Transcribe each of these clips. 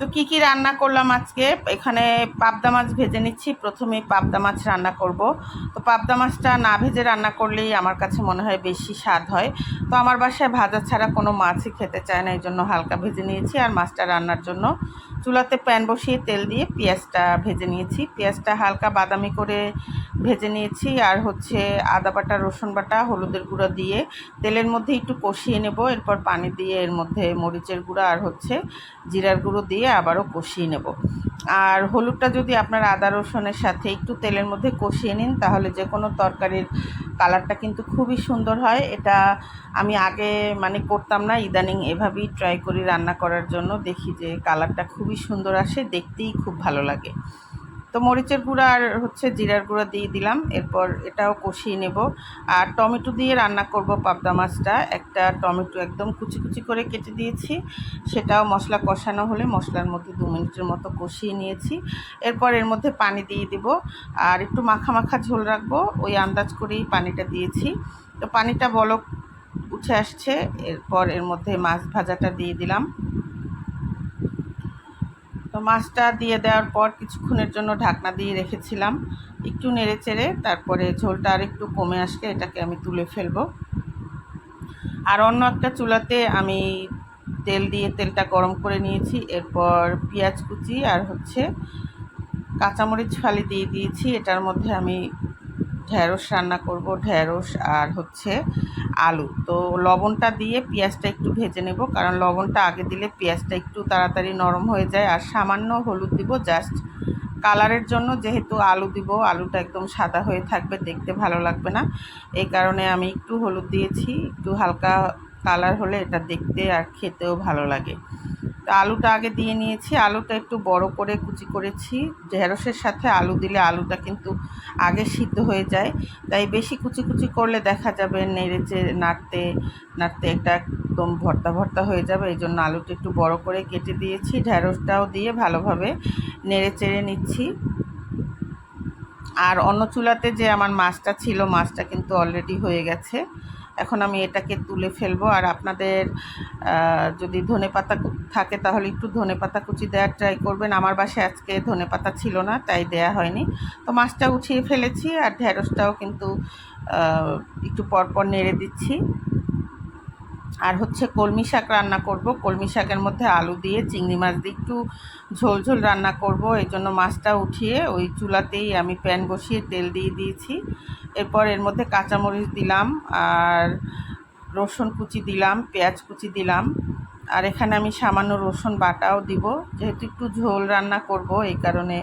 তো কি কি রান্না করলাম আজকে? এখানে পাবদা মাছ ভেজে নিচ্ছি। প্রথমে পাবদা মাছ রান্না করব। তো পাবদা মাছটা না ভেজে রান্না করলেই আমার কাছে মনে হয় বেশি স্বাদ হয়। তো আমার বাসায় ভাজা ছাড়া কোনো মাছই খেতে চায় না এই জন্য হালকা ভেজে নিয়েছি আর মাছটা রান্নার জন্য। চুলাতে প্যান বসিয়ে তেল দিয়ে পেঁয়াজটা ভেজে নিয়েছি। পেঁয়াজটা হালকা বাদামি করে ভেজে নিয়েছি আর হচ্ছে আদা বাটা, রসুন বাটা, হলুদের গুঁড়ো দিয়ে তেলের মধ্যে একটু কষিয়ে নেব। এরপর পানি দিয়ে এর মধ্যে মরিচের গুঁড়ো আর হচ্ছে জিরার গুঁড়ো দিয়ে আবারও কষিয়ে নেব। আর হলুদটা যদি আপনার আদা রসুনের সাথে একটু তেলের মধ্যে কষিয়ে নিন, তাহলে যে কোনো তরকারির কালারটা কিন্তু খুবই সুন্দর হয়। এটা আমি আগে মানে করতাম না, ইদানিং এভাবেই ট্রাই করি রান্না করার জন্য। দেখি যে কালারটা খুবই সুন্দর আসে, দেখতেই খুব ভালো লাগে। তো মরিচের গুঁড়া আর হচ্ছে জিরার গুঁড়া দিয়ে দিলাম। এরপর এটাও কষিয়ে নেব। আর টমেটো দিয়ে রান্না করব পাবদা মাছটা। একটা টমেটো একদম কুচি কুচি করে কেটে দিয়েছি। সেটাও মশলা কষানো হলে মশলার মধ্যে দু মিনিটের মতো কষিয়ে নিয়েছি। এরপর এর মধ্যে পানি দিয়ে দিব। আর একটু মাখা মাখা ঝোল রাখব। ওই আন্দাজ করেই পানিটা দিয়েছি। তো পানিটা বলক উঠে আসছে। এরপর এর মধ্যে মাছ ভাজাটা দিয়ে দিলাম। তো মাছটা দিয়ে দেওয়ার পর কিছুক্ষণের জন্য ঢাকনা দিয়ে রেখেছিলাম। একটু নেড়ে চেড়ে তারপরে ঝোলটা আর একটু কমে আসলে এটাকে আমি তুলে ফেলব। আর অন্য একটা চুলাতে আমি তেল দিয়ে তেলটা গরম করে নিয়েছি। এরপর পেঁয়াজ কুচি আর হচ্ছে কাঁচামরিচ ফালি দিয়ে দিয়েছি। এটার মধ্যে আমি ঢ্যাঁড়স রান্না করব ঢ্যাঁড়স আর হচ্ছে আলু। তো লবণটা দিয়ে পেঁয়াজটা একটু ভেজে নেব, কারণ লবণটা আগে দিলে পেঁয়াজটা একটু তাড়াতাড়ি নরম হয়ে যায়। আর সামান্য হলুদ দিব জাস্ট কালারের জন্য, যেহেতু আলু দিব, আলুটা একদম সাদা হয়ে থাকবে, দেখতে ভালো লাগবে না। এই কারণে আমি একটু হলুদ দিয়েছি, একটু হালকা কালার হলে এটা দেখতে আর খেতেও ভালো লাগে। আলুটা আগে দিয়ে নিয়েছি, আলুটা একটু বড় করে কুচি করেছি। ঢেঁড়সের সাথে আলু দিলে আলুটা কিন্তু আগে সিদ্ধ হয়ে যায়। তাই বেশি কুচি কুচি করলে দেখা যাবে নেড়েচে, নাড়তে নাড়তে একটা একদম ভর্তা ভর্তা হয়ে যাবে। এই জন্য আলুটা একটু বড় করে কেটে দিয়েছি। ঢেঁড়সটাও দিয়ে ভালোভাবে নেড়ে চেড়ে নিচ্ছি। আর অন্য চুলাতে যে আমার মাছটা ছিল, মাছটা কিন্তু অলরেডি হয়ে গেছে। এখন আমি এটাকে তুলে ফেলব। আর আপনাদের যদি ধনে পাতা থাকে তাহলে একটু ধনে পাতা কুচি দেওয়ার ট্রাই করবেন। আমার বাসে আজকে ধনে পাতা ছিল না, তাই দেয়া হয়নি। তো মাছটা উঠিয়ে ফেলেছি আর ঢেঁড়সটাও কিন্তু একটু পরপর নেড়ে দিচ্ছি। আর হচ্ছে কলমি শাক রান্না করব। কলমি শাকের মধ্যে আলু দিয়ে চিংড়ি মাছ দিয়ে একটু ঝোল ঝোল রান্না করব। এই জন্য মাছটা উঠিয়ে ওই চুলাতেই আমি প্যান বসিয়ে তেল দিয়ে দিয়েছি। এরপর এর মধ্যে কাঁচামরিচ দিলাম আর রসুন কুচি দিলাম, পেঁয়াজ কুচি দিলাম। আর এখানে আমি সামান্য রসুন বাটাও দিব। যেহেতু একটু ঝোল রান্না করব, এই কারণে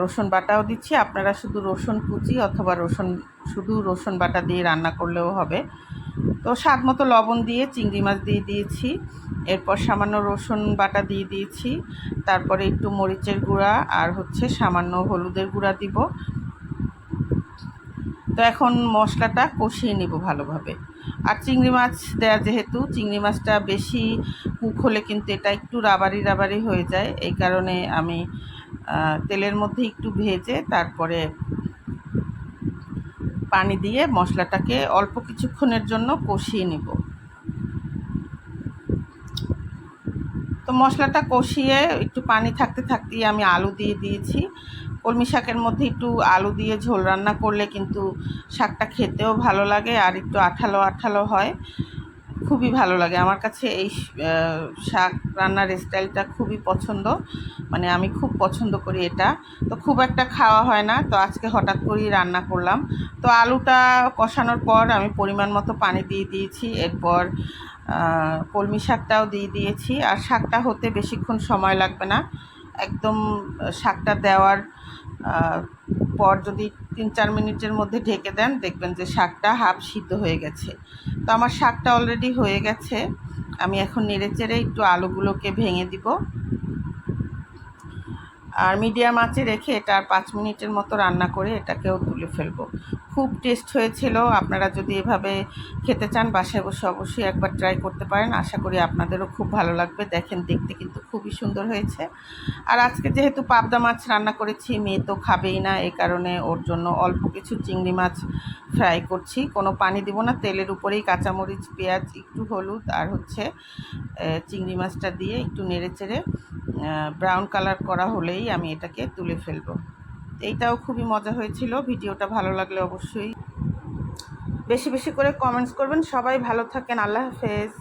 রসুন বাটাও দিচ্ছি। আপনারা শুধু রসুন কুচি অথবা রসুন, শুধু রসুন বাটা দিয়ে রান্না করলেও হবে। তো স্বাদ মতো লবণ দিয়ে, চিংড়ি মাছ দিয়ে দিয়েছি। এরপর সামান্য রসুন বাটা দিয়ে দিয়েছি। তারপরে একটু মরিচের গুঁড়া আর হচ্ছে সামান্য হলুদের গুঁড়া দিব। তো এখন মশলাটা কষিয়ে নিব ভালোভাবে। আর চিংড়ি মাছ দেয়া যেহেতু, চিংড়ি মাছটা বেশি কুক হলে কিন্তু এটা একটু রাবারি রাবারি হয়ে যায়। এই কারণে আমি তেলের মধ্যে একটু ভেজে তারপরে পানি দিয়ে মশলাটাকে অল্প কিছুক্ষণের জন্য কষিয়ে নিব। তো মশলাটা কষিয়ে একটু পানি থাকতে থাকতেই আমি আলু দিয়ে দিয়েছি। কলমি শাকের মধ্যে একটু আলু দিয়ে ঝোল রান্না করলে কিন্তু শাকটা খেতেও ভালো লাগে আর একটু আঠালো আঠালো হয়। খুবই ভালো লাগে। আমার কাছে এই শাক রান্নার স্টাইলটা খুবই পছন্দ। মানে আমি খুব পছন্দ করি এটা। তো খুব একটা খাওয়া হয় না। তো আজকে হঠাৎ করেই রান্না করলাম। তো আলুটা কষানোর পর আমি পরিমাণ মতো পানি দিয়ে দিয়েছি। এরপর কলমি শাকটাও দিয়ে দিয়েছি। আর শাকটা হতে বেশিক্ষণ সময় লাগবে না। একদম শাকটা দেওয়ার পর যদি তিন চার মিনিটের মধ্যে ঢেকে দেন, দেখবেন যে শাকটা হাফ সিদ্ধ হয়ে গেছে। তো আমার শাকটা অলরেডি হয়ে গেছে। আমি এখন নেড়ে চেড়ে একটু আলুগুলোকে ভেঙে দিব। আর মিডিয়াম আঁচে রেখে এটা আর পাঁচ মিনিটের মতো রান্না করে এটাকেও তুলে ফেলব। খুব টেস্ট হয়েছিল। আপনারা যদি এভাবে খেতে চান, বাসায় বসে অবশ্যই একবার ট্রাই করতে পারেন। আশা করি আপনাদেরও খুব ভালো লাগবে। দেখেন, দেখতে কিন্তু খুবই সুন্দর হয়েছে। আর আজকে যেহেতু পাবদা মাছ রান্না করেছি, মেয়ে তো খাবেই না এই কারণে ওর জন্য অল্প কিছু চিংড়ি মাছ ফ্রাই করছি। কোনো পানি দিব না, তেলের উপরেই কাঁচামরিচ, পেঁয়াজ, একটু হলুদ আর হচ্ছে চিংড়ি মাছটা দিয়ে একটু নেড়ে চেড়ে ব্রাউন কালার করা হলেই আমি এটাকে তুলে ফেলব। এইটাও খুবই মজা হয়েছিল। ভিডিওটা ভালো লাগলে অবশ্যই। বেশি বেশি করে কমেন্টস করবেন। সবাই ভালো থাকেন। আল্লাহ হাফেজ।